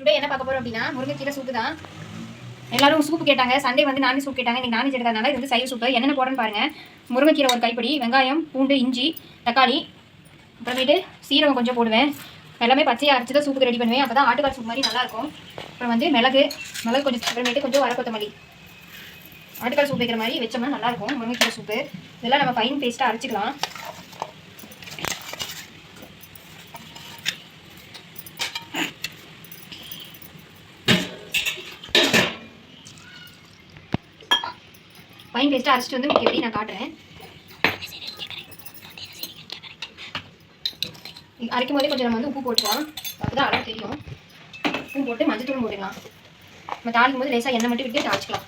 Today என்ன பார்க்க போகிறோம் அப்படின்னா முருங்கைக்கீரை சூப்பு தான். எல்லாரும் சூப்பு கேட்டாங்க. சண்டே வந்து நான்வெஜ் சூப் கேட்டாங்க. நீங்கள் நான்வெஜ் எடுக்கிறதுனால இது வந்து சைவ சூப்பு என்னென்ன போடுறேன்னு பாருங்கள் முருங்கைக்கீரை ஒரு கைப்பிடி வெங்காயம் பூண்டு இஞ்சி தக்காளி அப்புறமேட்டு சீரகம் கொஞ்சம் போடுவேன். எல்லாமே பச்சையாக அரைச்சி தான் சூப்புக்கு ரெடி பண்ணுவேன். அப்போ தான் ஆட்டுக்கால் சூப் மாதிரி நல்லாயிருக்கும் அப்புறம் வந்து மிளகு மிளகு கொஞ்சம் அப்புறமேட்டு கொஞ்சம் வர கொத்தமல்லி. ஆட்டுக்கால் சூப் வைக்கிற மாதிரி வச்சோம்னா நல்லாயிருக்கும் முருங்கைக்கீரை சூப்பு இதெல்லாம் நம்ம ஃபைன் பேஸ்ட்டாக அரைச்சிக்கலாம். ஃபைன் பேஸ்ட்டாக அரைச்சிட்டு வந்து உங்களுக்கு எப்படி நான் காட்டுறேன்? அரைக்கும் போதே கொஞ்சம் நம்ம வந்து உப்பு போட்டுக்கலாம். அப்போ தான் அளவு தெரியும். உப்பு போட்டு மஞ்சத்தூள் போட்டுக்கலாம். நம்ம தாளிக்கும் போது லேசாக எண்ணெய் மட்டும் விட்டு தாளிச்சிக்கலாம்.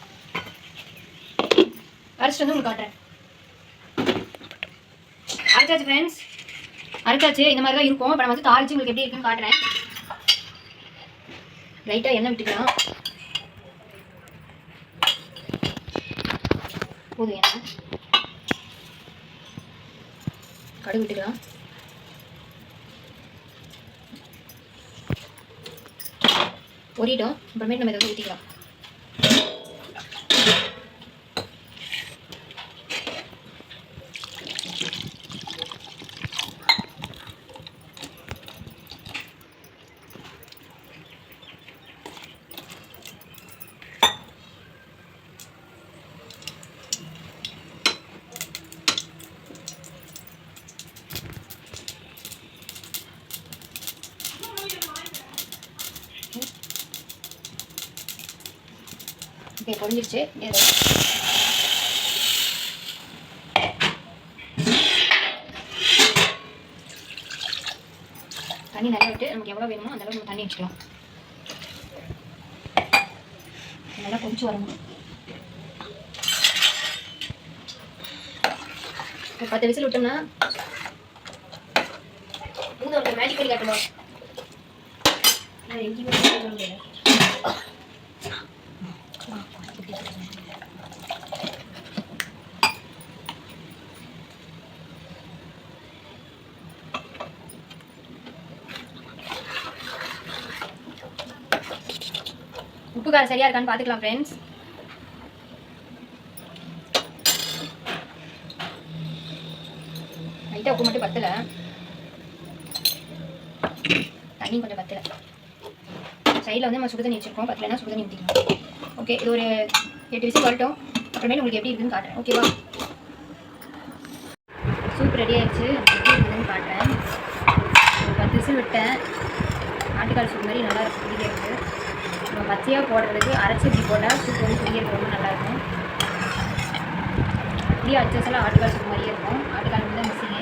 அரைச்சிட்டு வந்து உங்களுக்கு காட்டுறேன். அரைச்சாச்சு ஃப்ரெண்ட்ஸ் அரைச்சாச்சு. இந்த மாதிரி தான் இருக்கும். இப்போ நான் வந்து தாளிச்சு உங்களுக்கு எப்படி இருக்குன்னு காட்டுறேன். லைட்டாக எண்ணெய் விட்டுக்கலாம். போதும் எண்ணெய் கடுகு விட்டுக்கலாம். பொரிட்டோம் அப்புறமேட்டு நம்ம இதை ஊற்றிக்கலாம் ஓகே பொரிஞ்சிருச்சு. இது தண்ணி நிறைய விட்டு நமக்கு எவ்வளோ வேணுமோ அந்த அளவுக்கு நம்ம தண்ணி வச்சுக்கலாம். நல்லா கொதிச்சு வரணும். ஒரு பத்து விசில் விட்டோம்னா மூணு ஒரு மேஜிக் பண்ணி காட்டணும் எங்கேயுமே உப்பு காரம் சரியா இருக்கான்னு பார்த்துக்கலாம் ஃப்ரெண்ட்ஸ் லைட்டாக உப்பு மட்டும் பத்தல. தண்ணி கொஞ்சம் பத்தல. சைடில் வந்து நம்ம சுடு தண்ணி வச்சிருக்கோம். பத்தலைன்னா சுடு தண்ணி ஊற்றிக்கலாம் ஓகே இது ஒரு எட்டு விசில் வரட்டும். அப்புறமேல உங்களுக்கு எப்படி இருக்குன்னு காட்டுறேன். ஓகேவா சூப் ரெடி ஆயிடுச்சு. எப்படி இருக்குதுன்னு காட்டுறேன். ஒரு பத்து விசில் விட்டேன். ஆட்டுக்கால் சூப் மாதிரி நல்லா இருக்கும் நம்ம பச்சையாக போடுறதுக்கு அரைச்சி இப்படி போட்டால் சூப் வந்து குடிக்கிறது ரொம்ப நல்லாயிருக்கும். அப்படியே அச்சசெல்லாம் ஆட்டுக்கால் சூப் மாதிரியே இருக்கும். ஆட்டுக்கால் வந்து மிஸ்ஸிங்க.